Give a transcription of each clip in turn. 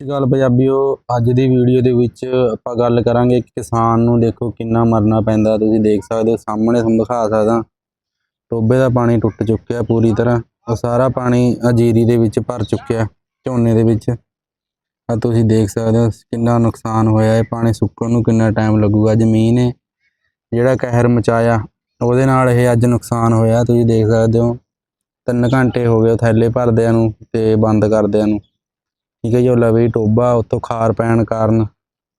ਗੱਲ ਸ਼੍ਰੀ ਅਕਾਲ ਪੰਜਾਬੀਓ, ਅੱਜ ਦੀ ਵੀਡੀਓ ਦੇ ਵਿੱਚ ਆਪਾਂ ਗੱਲ ਕਰਾਂਗੇ ਕਿਸਾਨ ਨੂੰ ਦੇਖੋ ਕਿੰਨਾ ਮਰਨਾ ਪੈਂਦਾ, ਤੁਸੀਂ ਦੇਖ ਸਕਦੇ ਹੋ, ਸਾਹਮਣੇ ਤੁਹਾਨੂੰ ਦਿਖਾ ਸਕਦਾ। ਟੋਬੇ ਦਾ ਪਾਣੀ ਟੁੱਟ ਚੁੱਕਿਆ ਪੂਰੀ ਤਰ੍ਹਾਂ, ਉਹ ਸਾਰਾ ਪਾਣੀ ਅਜੀਰੀ ਦੇ ਵਿੱਚ ਭਰ ਚੁੱਕਿਆ, ਝੋਨੇ ਦੇ ਵਿੱਚ। ਆ ਤੁਸੀਂ ਦੇਖ ਸਕਦੇ ਹੋ ਕਿੰਨਾ ਨੁਕਸਾਨ ਹੋਇਆ ਹੈ ਪਾਣੀ ਸੁੱਕਣ ਨੂੰ ਕਿੰਨਾ ਟਾਈਮ ਲੱਗੂਗਾ, ਜ਼ਮੀਨ ਨੇ ਜਿਹੜਾ ਕਹਿਰ ਮਚਾਇਆ, ਉਹਦੇ ਨਾਲ ਇਹ ਅੱਜ ਨੁਕਸਾਨ ਹੋਇਆ, ਤੁਸੀਂ ਦੇਖ ਸਕਦੇ ਹੋ। ਤਿੰਨ ਘੰਟੇ ਹੋ ਗਏ ਥੈਲੇ ਭਰਦਿਆਂ ਨੂੰ ਤੇ ਬੰਦ ਕਰਦਿਆਂ ਨੂੰ। ਠੀਕ ਹੈ ਜੀ, ਉਹ ਲਵੇ ਹੀ ਟੋਬਾ ਉੱਤੋਂ ਖਾਰ ਪੈਣ ਕਾਰਨ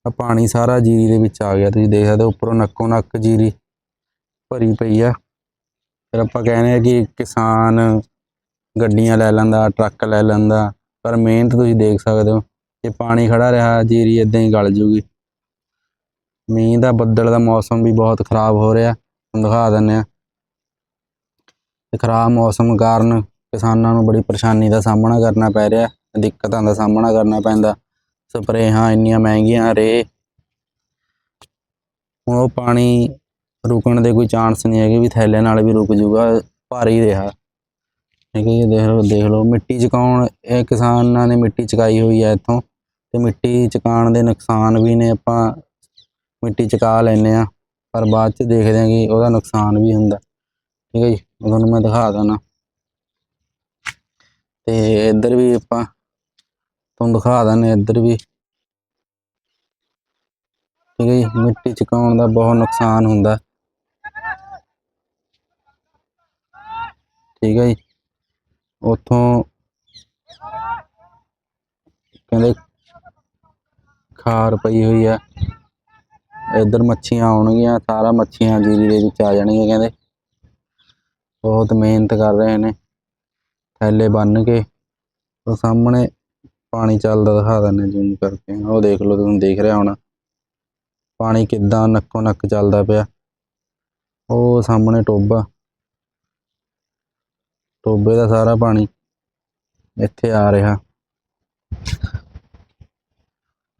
ਆ ਪਾਣੀ ਸਾਰਾ ਜੀਰੀ ਦੇ ਵਿੱਚ ਆ ਗਿਆ। ਤੁਸੀਂ ਦੇਖ ਸਕਦੇ ਹੋ, ਉੱਪਰੋਂ ਨੱਕੋ ਨੱਕ ਜੀਰੀ ਭਰੀ ਪਈ ਆ। ਫਿਰ ਆਪਾਂ ਕਹਿੰਦੇ ਆ ਕਿ ਕਿਸਾਨ ਗੱਡੀਆਂ ਲੈ ਲੈਂਦਾ, ਟਰੱਕ ਲੈ ਲੈਂਦਾ, ਪਰ ਮਿਹਨਤ ਤੁਸੀਂ ਦੇਖ ਸਕਦੇ ਹੋ, ਜੇ ਪਾਣੀ ਖੜਾ ਰਿਹਾ, ਜੀਰੀ ਇਦਾਂ ਹੀ ਗਲ ਜੂਗੀ। ਮੀਂਹ ਦਾ ਬੱਦਲ ਦਾ ਮੌਸਮ ਵੀ ਬਹੁਤ ਖਰਾਬ ਹੋ ਰਿਹਾ ਦਿਖਾ ਦਿੰਦੇ ਆ। ਤੇ ਖਰਾਬ ਮੌਸਮ ਕਾਰਨ ਕਿਸਾਨਾਂ ਨੂੰ ਬੜੀ ਪਰੇਸ਼ਾਨੀ ਦਾ ਸਾਹਮਣਾ ਕਰਨਾ ਪੈ ਰਿਹਾ। ਦਿੱਕਤਾਂ ਦਾ ਸਾਹਮਣਾ ਕਰਨਾ ਪੈਂਦਾ। ਸਪਰੇਹਾਂ ਇੰਨੀਆਂ ਮਹਿੰਗੀਆਂ, ਰੇ। ਹੁਣ ਉਹ ਪਾਣੀ ਰੁਕਣ ਦੇ ਕੋਈ ਚਾਂਸ ਨਹੀਂ ਹੈਗੇ ਵੀ ਥੈਲੇ ਨਾਲ ਵੀ ਰੁਕ ਜੂਗਾ, ਭਾਰੀ ਰਿਹਾ। ਠੀਕ ਹੈ ਜੀ, ਦੇਖ ਲਓ ਦੇਖ ਲਓ, ਮਿੱਟੀ ਚਕਾਉਣ, ਇਹ ਕਿਸਾਨਾਂ ਨੇ ਮਿੱਟੀ ਚਕਾਈ ਹੋਈ ਹੈ ਇੱਥੋਂ। ਤੇ ਮਿੱਟੀ ਚਕਾਉਣ ਦੇ ਨੁਕਸਾਨ ਵੀ ਨੇ, ਆਪਾਂ ਮਿੱਟੀ ਚਕਾ ਲੈਂਦੇ ਆ ਪਰ ਬਾਅਦ ਚ ਦੇਖਦੇ ਹਾਂ ਕਿ ਉਹਦਾ ਨੁਕਸਾਨ ਵੀ ਹੁੰਦਾ। ਠੀਕ ਹੈ ਜੀ ਤੁਹਾਨੂੰ ਮੈਂ ਦਿਖਾ ਦਿੰਦਾ। ਤੇ ਇੱਧਰ ਵੀ ਆਪਾਂ ਤੁਹਾਨੂੰ ਦਿਖਾ ਦਿੰਦੇ ਇੱਧਰ ਵੀ। ਠੀਕ ਹੈ ਜੀ, ਮਿੱਟੀ ਚਕਾਉਣ ਦਾ ਬਹੁਤ ਨੁਕਸਾਨ ਹੁੰਦਾ। ਠੀਕ ਹੈ ਜੀ, ਉੱਥੋਂ ਕਹਿੰਦੇ ਖਾਰ ਪਈ ਹੋਈ ਆ। ਇੱਧਰ ਮੱਛੀਆਂ ਆਉਣਗੀਆਂ, ਸਾਰਾ ਮੱਛੀਆਂ ਜੀਰੀ ਦੇ ਵਿੱਚ ਆ ਜਾਣਗੀਆਂ ਕਹਿੰਦੇ। ਬਹੁਤ ਮਿਹਨਤ ਕਰ ਰਹੇ ਨੇ। ਥੈਲੇ ਬੰਨ ਕੇ, ਉਹ ਸਾਹਮਣੇ ਪਾਣੀ ਚੱਲਦਾ ਦਿਖਾ ਦਿੰਦੇ ਜ਼ੂਮ ਕਰਕੇ। ਉਹ ਦੇਖ ਲਓ ਤੁਹਾਨੂੰ ਦੇਖ ਰਿਹਾ ਹੋਣਾ। ਪਾਣੀ ਕਿੱਦਾਂ ਨੱਕੋ ਨੱਕ ਚੱਲਦਾ ਪਿਆ। ਉਹ ਸਾਹਮਣੇ ਟੋਬਾ ਟੋਬੇ ਦਾ ਸਾਰਾ ਪਾਣੀ ਇੱਥੇ ਆ ਰਿਹਾ।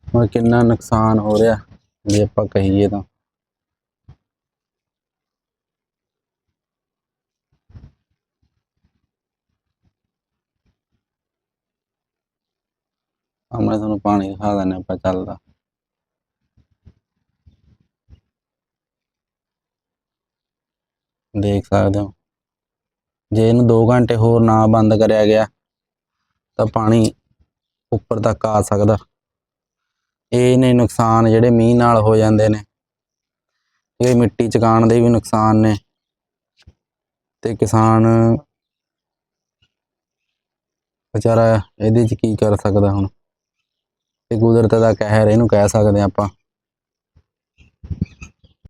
ਹੁਣ ਕਿੰਨਾ ਨੁਕਸਾਨ ਹੋ ਰਿਹਾ, ਜੇ ਆਪਾਂ ਕਹੀਏ ਤਾਂ। ਸਾਹਮਣੇ ਤੁਹਾਨੂੰ ਪਾਣੀ ਖਾ ਦਿੰਦੇ ਆਪਾਂ ਚੱਲਦਾ। ਦੇਖ ਸਕਦੇ ਹੋ। ਜੇ ਇਹਨੂੰ 2 ਘੰਟੇ ਹੋਰ ਨਾ ਬੰਦ ਕਰਿਆ ਗਿਆ, ਤਾਂ ਪਾਣੀ ਉੱਪਰ ਤੱਕ ਆ ਸਕਦਾ। ਇਹ ਨੇ ਨੁਕਸਾਨ ਜਿਹੜੇ ਮੀਂਹ ਨਾਲ ਹੋ ਜਾਂਦੇ ਨੇ, ਇਹ ਮਿੱਟੀ ਚਕਾਉਣ ਦੇ ਵੀ ਨੁਕਸਾਨ ਨੇ। ਤੇ ਕਿਸਾਨ ਵਿਚਾਰਾ ਇਹਦੇ 'ਚ ਕੀ ਕਰ ਸਕਦਾ ਹੁਣ? ਇਹ ਕੁਦਰਤ ਦਾ ਕਹਿਰ ਇਹਨੂੰ ਕਹਿ ਸਕਦੇ ਆਪਾਂ।